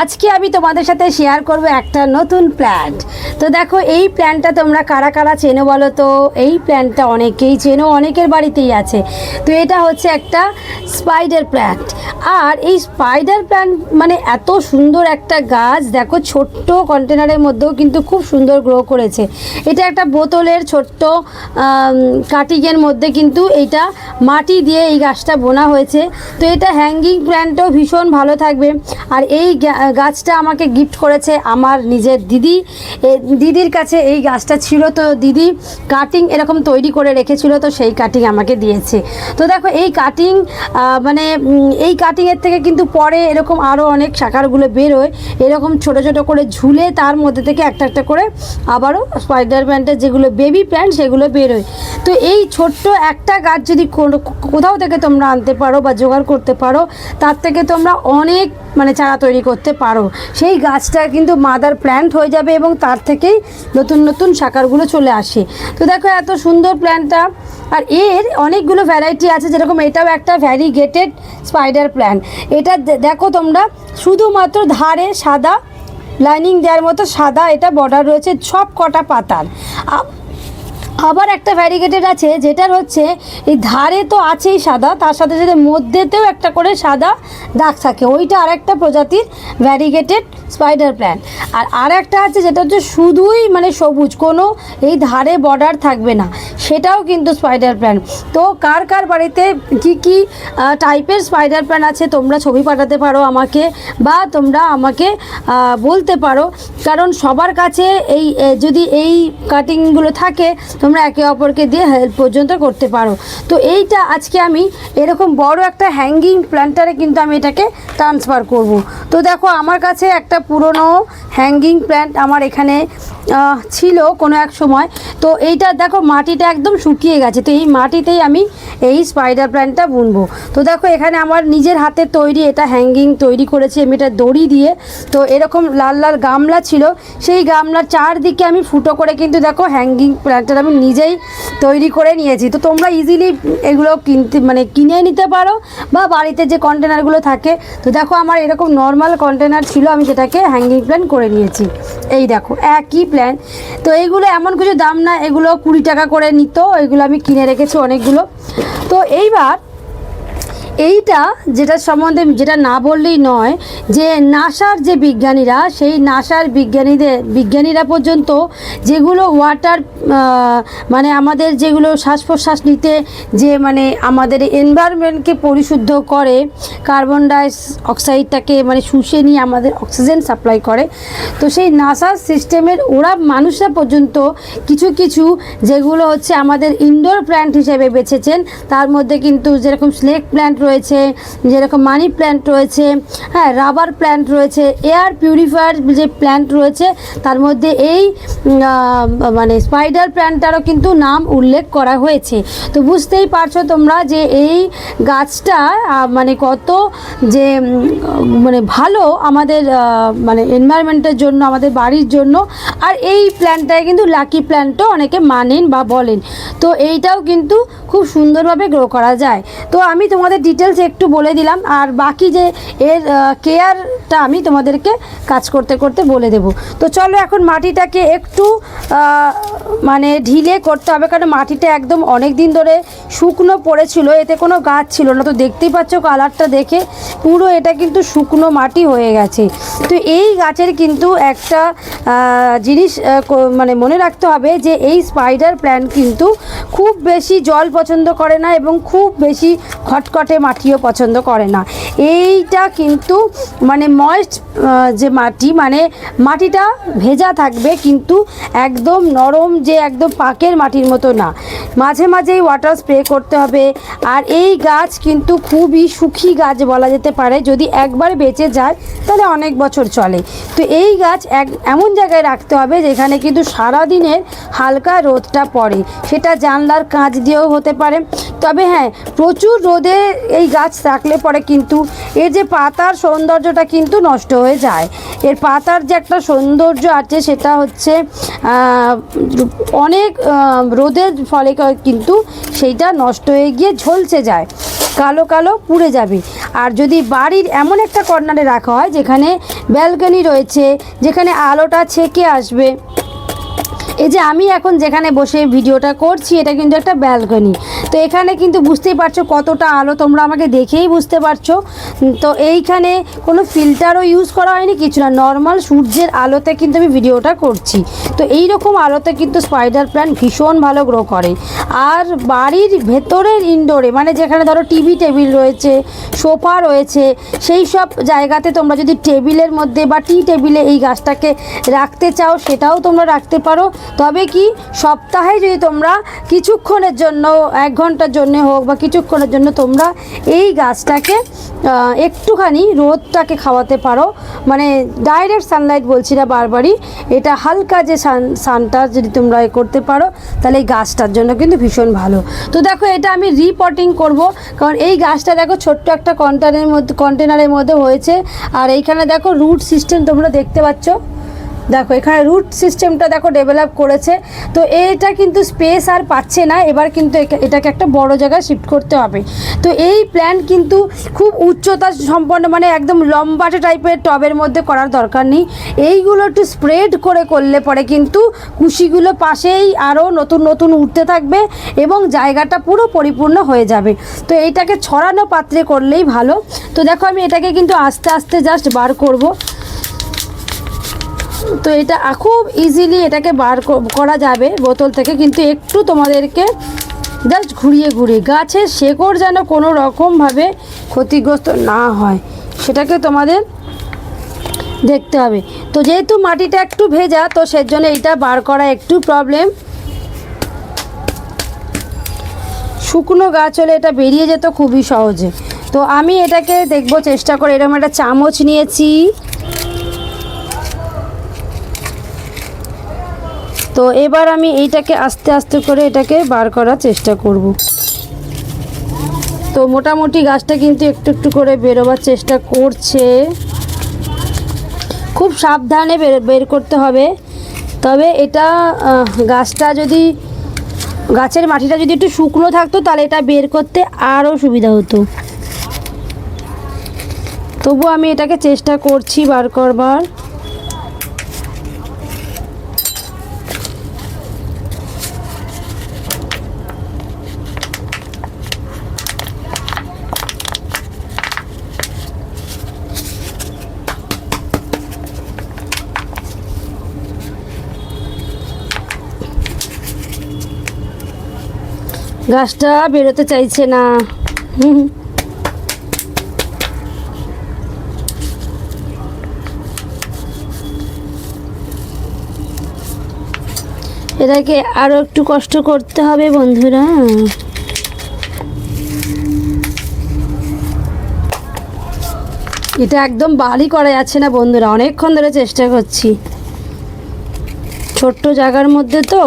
আজকে আমি তোমাদের সাথে শেয়ার করব একটা নতুন প্ল্যান্ট তো দেখো, এই প্ল্যান্টটা তোমরা কারা কারা চেনো বলো তো? এই প্ল্যান্টটা অনেকেই চেনো, অনেকের বাড়িতেই আছে। তো এটা হচ্ছে একটা স্পাইডার প্ল্যান্ট আর এই স্পাইডার প্ল্যান্ট মানে এত সুন্দর একটা গাছ, দেখো, ছোট্ট কন্টেনারের মধ্যেও কিন্তু খুব সুন্দর গ্রো করেছে। এটা একটা বোতলের ছোট্ট কাটিংয়ের মধ্যে কিন্তু এটা মাটি দিয়ে এই গাছটা বোনা হয়েছে। তো এটা হ্যাঙ্গিং প্ল্যান্টও ভীষণ ভালো থাকবে। আর এই গাছটা আমাকে গিফট করেছে আমার নিজের দিদি। দিদির কাছে এই গাছটা ছিল তো দিদি কাটিং এরকম তৈরি করে রেখেছিল তো সেই কাটিং আমাকে দিয়েছে। তো দেখো এই কাটিং মানে এই কাটিংয়ের থেকে কিন্তু পরে এরকম আরও অনেক শাখারগুলো বেরোয়। এরকম ছোট ছোট করে ঝুলে তার মধ্যে থেকে একটা একটা করে আবারও স্পাইডার প্যান্টের যেগুলো বেবি প্যান্ট সেগুলো বেরোয়। তো এই ছোট্ট একটা গাছ যদি কোথাও থেকে তোমরা আনতে পারো বা জোগাড় করতে পারো, তার থেকে তোমরা অনেক মানে চারা তৈরি করতে পারো। সেই গাছটা কিন্তু মাদার প্ল্যান্ট হয়ে যাবে এবং তার থেকেই নতুন নতুন শাখারগুলো চলে আসে। তো দেখো এত সুন্দর প্ল্যান্টটা আর এর অনেকগুলো ভ্যারাইটি আছে, যেরকম এটাও একটা ভ্যারিগেটেড স্পাইডার প্ল্যান্ট এটা দেখো তোমরা, শুধুমাত্র ধারে সাদা লাইনিং দেওয়ার মতো সাদা এটা বর্ডার রয়েছে সব কটা পাতার আবার একটা ভ্যারিগেটেড আছে, যেটার হচ্ছে এই ধারে তো আছেই সাদা, তার সাথে সাথে মধ্যেতেও একটা করে সাদা দাগ থাকে। ওইটা আর একটা প্রজাতির ভ্যারিগেটেড স্পাইডার প্ল্যান্ট আর আর একটা আছে যেটা হচ্ছে শুধুই মানে সবুজ, কোনো এই ধারে বর্ডার থাকবে না, সেটাও কিন্তু স্পাইডার প্ল্যান্ট তো কার কার বাড়িতে কি কি টাইপের স্পাইডার প্ল্যান্ট আছে তোমরা ছবি পাঠাতে পারো আমাকে বা তোমরা আমাকে বলতে পারো। কারণ সবার কাছে এই যদি এই কাটিংগুলো থাকে তোমরা একে অপরকে দিয়ে হেল্প পর্যন্ত করতে পারো। তো এইটা আজকে আমি এরকম বড় একটা হ্যাঙ্গিং প্ল্যান্টারে কিন্তু আমি এটাকে ট্রান্সফার করব। তো দেখো, আমার কাছে একটা পুরনো হ্যাঙ্গিং প্ল্যান্ট আমার এখানে ছিল কোনো এক সময়। তো এইটা দেখো, মাটিটা একদম শুকিয়ে গেছে। তো এই মাটিতেই আমি এই স্পাইডার প্ল্যান্টটা বুনবো। তো দেখো, এখানে আমার নিজের হাতে তৈরি এটা হ্যাঙ্গিং তৈরি করেছি আমি, এটা দড়ি দিয়ে। তো এরকম লাল লাল গামলা ছিল। সেই গামলার চারদিকে আমি ফুটো করে কিন্তু দেখো হ্যাঙ্গিং প্ল্যান্টটা আমি নিজেই তৈরি করে নিয়েছি। তো তোমরা ইজিলি এগুলো কিনতে মানে কিনে নিতে পারো বা বাড়িতে যে কন্টেনারগুলো থাকে। তো দেখো আমার এরকম নর্মাল কন্টেনার ছিল, আমি সেটাকে হ্যাঙ্গিং প্ল্যান করে নিয়েছি। এই দেখো, একই প্ল্যান তো এইগুলো এমন কিছু দাম না, এগুলো কুড়ি টাকা করে নিত, এগুলো আমি কিনে রেখেছি অনেকগুলো। তো এইবার এইটা যেটা সম্বন্ধে যেটা না বললেই নয়, যে নাসার যে বিজ্ঞানীরা, সেই নাসার বিজ্ঞানীদের, বিজ্ঞানীরা পর্যন্ত যেগুলো ওয়াটার মানে আমাদের যেগুলো শ্বাস প্রশ্বাস নিতে যে মানে আমাদের এনভায়রনমেন্টকে পরিশুদ্ধ করে কার্বন ডাই অক্সাইডটাকে মানে শুষে নিয়ে আমাদের অক্সিজেন সাপ্লাই করে, তো সেই নাসার সিস্টেমের ওরা মানুষরা পর্যন্ত কিছু কিছু যেগুলো হচ্ছে আমাদের ইনডোর প্ল্যান্ট হিসেবে বেছেছেন, তার মধ্যে কিন্তু যেরকম স্নেক প্ল্যান্ট রয়েছে, যেরকম মানি প্ল্যান্ট রয়েছে হ্যাঁ রাবার প্ল্যান্ট রয়েছে, এয়ার পিউরিফায়ার যে প্ল্যান্ট রয়েছে, তার মধ্যে এই মানে স্পাইডার প্ল্যান্টটারও কিন্তু নাম উল্লেখ করা হয়েছে। তো বুঝতেই পারছ তোমরা যে এই গাছটা মানে কত যে মানে ভালো আমাদের মানে এনভায়রনমেন্টের জন্য, আমাদের বাড়ির জন্য, আর এই প্ল্যান্টটাকে কিন্তু লাকি প্ল্যান্টও অনেকে মানেন বা বলেন। তো এইটাও কিন্তু খুব সুন্দরভাবে গ্রো করা যায়। তো আমি তোমাদের ডিটেলস একটু বলে দিলাম, আর বাকি যে এর কেয়ারটা আমি তোমাদেরকে কাজ করতে করতে বলে দেব। তো চলো এখন মাটিটাকে একটু মানে ঢিলে করতে হবে, কারণ মাটিটা একদম অনেক দিন ধরে শুকনো পড়েছিল, এতে কোনো গাছ ছিল না। তো দেখতেই পাচ্ছ কালারটা দেখে পুরো এটা কিন্তু শুকনো মাটি হয়ে গেছে। তো এই গাছের কিন্তু একটা জিনিস মানে মনে রাখতে হবে যে এই স্পাইডার প্ল্যান্ট কিন্তু খুব বেশি জল পছন্দ করে না এবং খুব বেশি খটখটে মাটিও পছন্দ করে না। এইটা কিন্তু মানে ময়েস্ট যে মাটি মানে মাটিটা ভেজা থাকবে কিন্তু একদম নরম যে একদম পাকের মাটির মতো না। মাঝে মাঝেই ওয়াটার স্প্রে করতে হবে। আর এই গাছ কিন্তু খুবই সুখী গাছ বলা যেতে পারে। যদি একবার বেঁচে যায়, তাহলে অনেক বছর চলে। তো এই গাছ এক, এমন জায়গায় রাখতে হবে যেখানে কিন্তু সারাদিনের হালকা রোদটা পড়ে। সেটা জানলার কাঁচ দিয়েও হতে পারে। তবে হ্যাঁ প্রচুর রোদে এই গাছ থাকলে পরে কিন্তু এর যে পাতার সৌন্দর্যটা কিন্তু নষ্ট হয়ে যায়। এর পাতার যে একটা সৌন্দর্য আছে সেটা হচ্ছে অনেক রোদের ফলে কিন্তু সেইটা নষ্ট হয়ে গিয়ে ঝলসে যায়। কালো কালো পুড়ে যাবে। আর যদি বাড়ির এমন একটা কর্নারে রাখা হয় যেখানে ব্যালকনি রয়েছে, যেখানে আলোটা ছেকে আসবে এই যে আমি এখন যেখানে বসে ভিডিওটা করছি, এটা কিন্তু একটা ব্যালকনি তো এখানে কিন্তু বুঝতেই পারছ কতটা আলো, তোমরা আমাকে দেখেই বুঝতে পারছ। তো এইখানে কোনো ফিল্টারও ইউজ করা হয়নি, কিছু না। নর্মাল সূর্যের আলোতে কিন্তু আমি ভিডিওটা করছি। তো এই রকম আলোতে কিন্তু স্পাইডার প্ল্যান্ট ভীষণ ভালো গ্রো করে। আর বাড়ির ভেতরের ইনডোরে মানে যেখানে ধরো টিভি টেবিল রয়েছে সোফা রয়েছে, সেই সব জায়গাতে তোমরা যদি টেবিলের মধ্যে বা টি টেবিলে এই গাছটাকে রাখতে চাও, সেটাও তোমরা রাখতে পারো। তবে কি সপ্তাহে যদি তোমরা কিছুক্ষণের জন্য, এক ঘণ্টার জন্য হোক বা কিছুক্ষণের জন্য তোমরা এই গাছটাকে একটুখানি রোদটাকে খাওয়াতে পারো। মানে ডাইরেক্ট সানলাইট বলছি না বারবারই, এটা হালকা যে সান সানটা যদি তোমরা এ করতে পারো, তাহলে এই গাছটার জন্য কিন্তু ভীষণ ভালো। তো দেখো, এটা আমি রিপটিং করব, কারণ এই গাছটা দেখো ছোট্ট একটা কন্টেনারের মধ্যে কন্টেনারের মধ্যে হয়েছে। আর এইখানে দেখো রুট সিস্টেম তোমরা দেখতে পাচ্ছ। দেখো, এখানে রুট সিস্টেমটা দেখো ডেভেলপ করেছে। তো এটা কিন্তু স্পেস আর পাচ্ছে না, এবার কিন্তু এটাকে একটা বড় জায়গায় শিফট করতে হবে। তো এই প্ল্যান কিন্তু খুব উচ্চতা সম্পন্ন মানে একদম লম্বাটে টাইপের টবের মধ্যে করার দরকার নেই। এইগুলো একটু স্প্রেড করে করলে পরে কিন্তু কুশিগুলো পাশেই আরও নতুন নতুন উঠতে থাকবে এবং জায়গাটা পুরো পরিপূর্ণ হয়ে যাবে। তো এইটাকে ছড়ানো পাত্রে করলেই ভালো। তো দেখো, আমি এটাকে কিন্তু আস্তে আস্তে জাস্ট বার করব। তো এটা খুব ইজিলি এটাকে বার করা যাবে বোতল থেকে, কিন্তু একটু তোমাদেরকে জাস্ট ঘুরিয়ে ঘুরিয়ে, গাছের শেকড় যেন কোনো রকমভাবে ক্ষতিগ্রস্ত না হয়, সেটাকে তোমাদের দেখতে হবে। তো যেহেতু মাটিটা একটু ভেজা, তো সেজন্য এটা বার করা একটু প্রবলেম শুকনো গাছ হলে এটা বেরিয়ে যেত খুবই সহজে। তো আমি এটাকে দেখব চেষ্টা করে, এরকম একটা চামচ নিয়েছি। তো এবার আমি এইটাকে আস্তে আস্তে করে এটাকে বার করার চেষ্টা করব। তো মোটামুটি গাছটা কিন্তু একটু একটু করে বেরোবার চেষ্টা করছে। খুব সাবধানে বের বের করতে হবে। তবে এটা গাছটা যদি, গাছের মাটিটা যদি একটু শুকনো থাকতো, তাহলে এটা বের করতে আরও সুবিধা হতো। তবু আমি এটাকে চেষ্টা করছি বার করবার। গাছটা বেরোতে চাইছে না। এটাকে আরও একটু কষ্ট করতে হবে বন্ধুরা। এটা একদম বালি করা যাচ্ছে না বন্ধুরা, অনেকক্ষণ ধরে চেষ্টা করছি। ছোট্ট জায়গার মধ্যে তো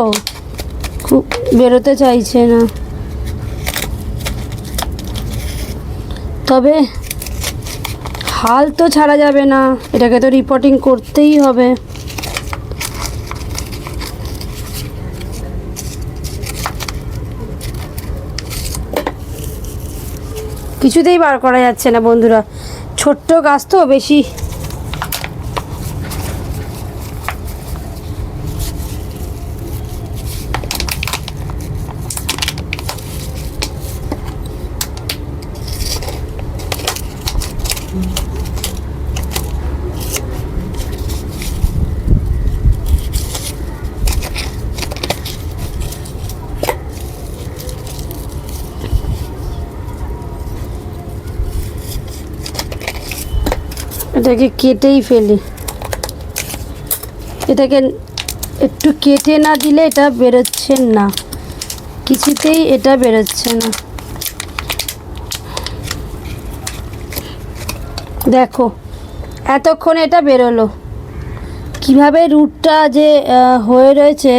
খুব বেরোতে চাইছে না। তবে হাল তো ছাড়া যাবে না। এটাকে তো রিপোর্টিং করতেই হবে। কিছুতেই বার করা যাচ্ছে না বন্ধুরা। ছোট্ট গাছ তো বেশি এটাকে কেটেই ফেলি। এটাকে একটু কেটে না দিলে এটা বেরোচ্ছে না। কিছুতেই এটা বেরোচ্ছে না। দেখো, এতক্ষণ এটা বেরোলো। কীভাবে রুটটা যে হয়ে রয়েছে।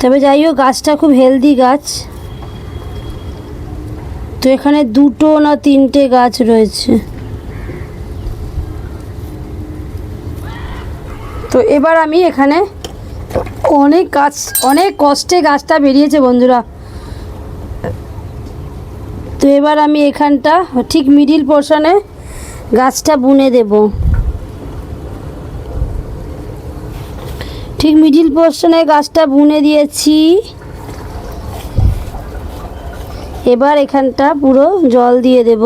তবে যাই হোক, গাছটা খুব হেলদি গাছ। তো এখানে দুটো না তিনটে গাছ রয়েছে। তো এবার আমি এখানে অনেক গাছ, অনেক কষ্টে গাছটা বেরিয়েছে বন্ধুরা। তো এবার আমি এখানটা ঠিক মিডিল পোর্শনে গাছটা বুনে দেব। ঠিক মিডিল পোর্শনে গাছটা বুনে দিয়েছি। এবার এখানটা পুরো জল দিয়ে দেব।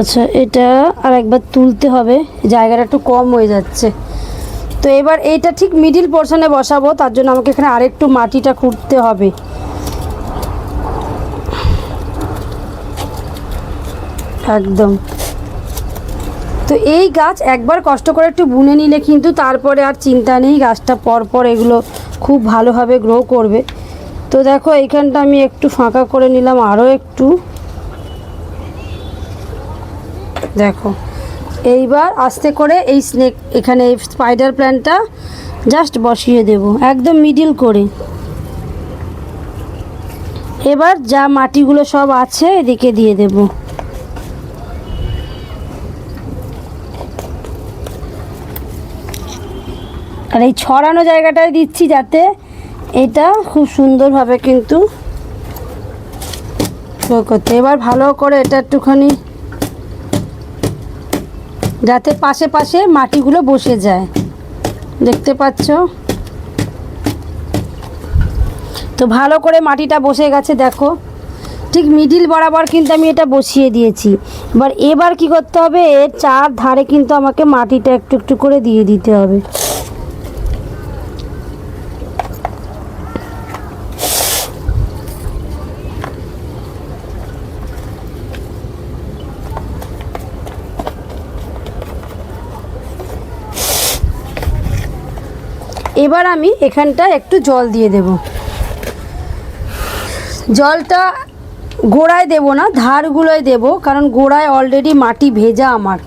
আচ্ছা এটা আর একবার তুলতে হবে, জায়গাটা একটু কম হয়ে যাচ্ছে। তো এবার এইটা ঠিক মিডিল পোর্শনে বসাবো, তার জন্য আমাকে এখানে আরেকটু মাটিটা খুঁড়তে হবে। একদম। তো এই গাছ একবার কষ্ট করে একটু বুনে নিলে কিন্তু তারপরে আর চিন্তা নেই, গাছটা পরপর এগুলো খুব ভালোভাবে গ্রো করবে। তো দেখো, এইখানটা আমি একটু ফাঁকা করে নিলাম, আরও একটু। দেখো, এইবার আস্তে করে এই স্নেক এখানে এই স্পাইডার প্ল্যান্টটা জাস্ট বসিয়ে দেব, একদম মিডিল করে। এবার যা মাটিগুলো সব আছে, এদিকে দিয়ে দেব। আর এই ছড়ানো জায়গাটায় দিচ্ছি যাতে এটা খুব সুন্দরভাবে কিন্তু করতে। এবার ভালো করে এটা একটুখানি যাতে পাশে পাশে মাটিগুলো বসে যায়। দেখতে পাচ্ছ? তো ভালো করে মাটিটা বসে গেছে, দেখো। ঠিক মিডিল বরাবর কিন্তু আমি এটা বসিয়ে দিয়েছি। এবার এবার কি করতে হবে? এর চার ধারে কিন্তু আমাকে মাটিটা একটু একটু করে দিয়ে দিতে হবে। এবার আমি এখানটা একটু জল দিয়ে দেব। জলটা গোড়ায় দেব না, ধারগুলোয় দেব, কারণ গোড়ায় অলরেডি মাটি ভেজা আমার।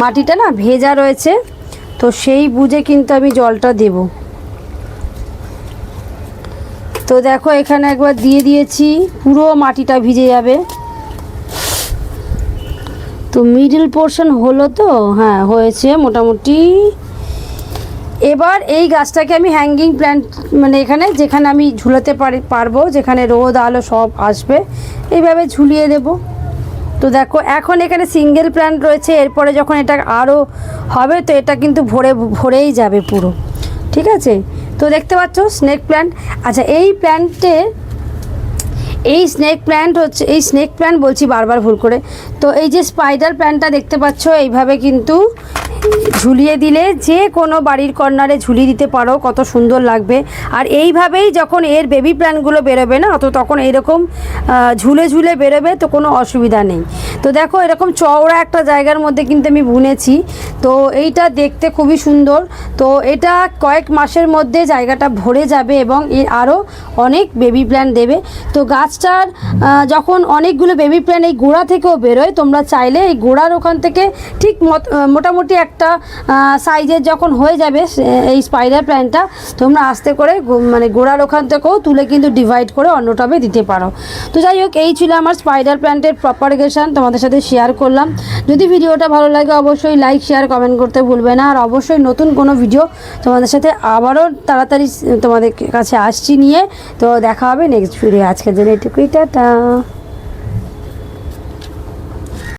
মাটিটা না ভেজা রয়েছে, তো সেই বুঝে কিন্তু আমি জলটা দেব। তো দেখো এখানে একবার দিয়ে দিয়েছি, পুরো মাটিটা ভিজে যাবে। তো মিডল পোর্শন হলো তো? হ্যাঁ হয়েছে মোটামুটি এবার এই গাছটাকে আমি হ্যাঙ্গিং প্ল্যান্ট মানে এখানে যেখানে আমি ঝুলাতে পারি, পারব, যেখানে রোদ, আলো সব আসবে, এইভাবে ঝুলিয়ে দেব তো দেখো, এখন এখানে সিঙ্গেল প্ল্যান্ট রয়েছে, এরপরে যখন এটা আরও হবে, তো এটা কিন্তু ভরে, ভরেই যাবে পুরো। ঠিক আছে? তো দেখতে পাচ্ছ স্নেক প্ল্যান্ট আচ্ছা এই প্ল্যান্টে এই স্নেক প্ল্যান্ট হচ্ছে, এই স্নেক প্ল্যান্ট বলছি বারবার ভুল করে। তো এই যে স্পাইডার প্ল্যান্টটা দেখতে পাচ্ছ, এইভাবে কিন্তু ঝুলিয়ে দিলে যে কোনো বাড়ির কর্নারে ঝুলিয়ে দিতে পারো, কত সুন্দর লাগবে। আর এইভাবেই যখন এর বেবি প্ল্যান্টগুলো বেরোবে না, তো তখন এরকম ঝুলে ঝুলে বেরোবে, তো কোনো অসুবিধা নেই। তো দেখো, এরকম চওড়া একটা জায়গার মধ্যে কিন্তু আমি বুনেছি। তো এইটা দেখতে খুবই সুন্দর। তো এটা কয়েক মাসের মধ্যে জায়গাটা ভরে যাবে এবং এর আরও অনেক বেবি প্ল্যান দেবে। তো গাছটার যখন অনেকগুলো বেবি প্ল্যান এই গোড়া থেকেও বেরোয়, তোমরা চাইলে এই গোড়ার ওখান থেকে ঠিক মোটামুটি একটা সাইজের যখন হয়ে যাবে এই স্পাইডার প্ল্যান্টটা তোমরা আস্তে করে মানে গোড়ার ওখান থেকেও তুলে কিন্তু ডিভাইড করে অন্য টবে দিতে পারো। তো যাই হোক, এই ছিল আমার স্পাইডার প্ল্যান্টের প্রপারগেশন তোমাদের সাথে শেয়ার করলাম। যদি ভিডিওটা ভালো লাগে, অবশ্যই লাইক শেয়ার কমেন্ট করতে ভুলবে না। আর অবশ্যই নতুন কোনো ভিডিও তোমাদের সাথে আবারও তাড়াতাড়ি, তোমাদের কাছে আসছি নিয়ে। তো দেখা হবে নেক্সট ভিডিও আজকের জন্য এটুকুই, টাটা।